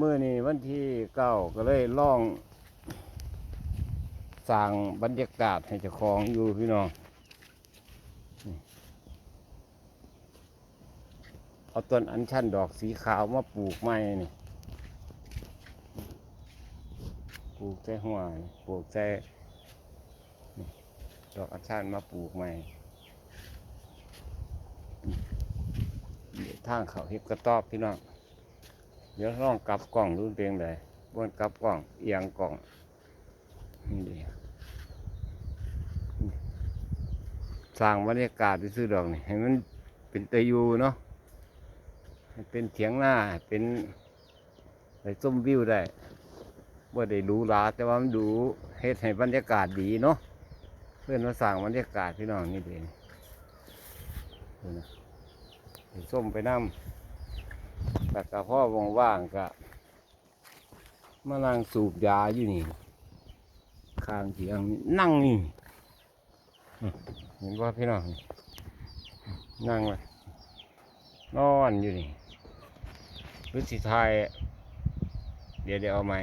เมื่อนี้วันที่เก้าก็เลยล่องสร้างบรรยากาศให้เจ้าของอยู่พี่น้องเอาต้นอัญชันดอกสีขาวมาปลูกใหม่นี่ปลูกใส่หัวนี่ปลูกใส่นี่ดอกอัญชันมาปลูกใหม่นี่ทางเขาเห็บกระตอบพี่น้อง เดี๋ยวลองกลับกล่องดูเป็นยังไงบนกลับกล่องเอียงกล่องนี่ดีสร้างบรรยากาศที่ซื้อดอกนี่ให้มันเป็นตะยูเนาะเป็นเถียงหน้าเป็นไอ้ส้มวิวได้ว่าได้ดูหราแต่ว่ามันดูเฮ็ดให้บรรยากาศดีเนาะเพื่อนมาสร้างบรรยากาศพี่น้องนี่เองดูนะส้มไปน้ำ แต่ก็พ่อว่างๆก็มานั่งสูบยาอยู่นี่ข้างเถียงนั่งนี่เห็นว่าพี่น้องนั่งเลยนอนอยู่นี่รุสิไทายเดี๋ยวเดี๋ยวเอาไหม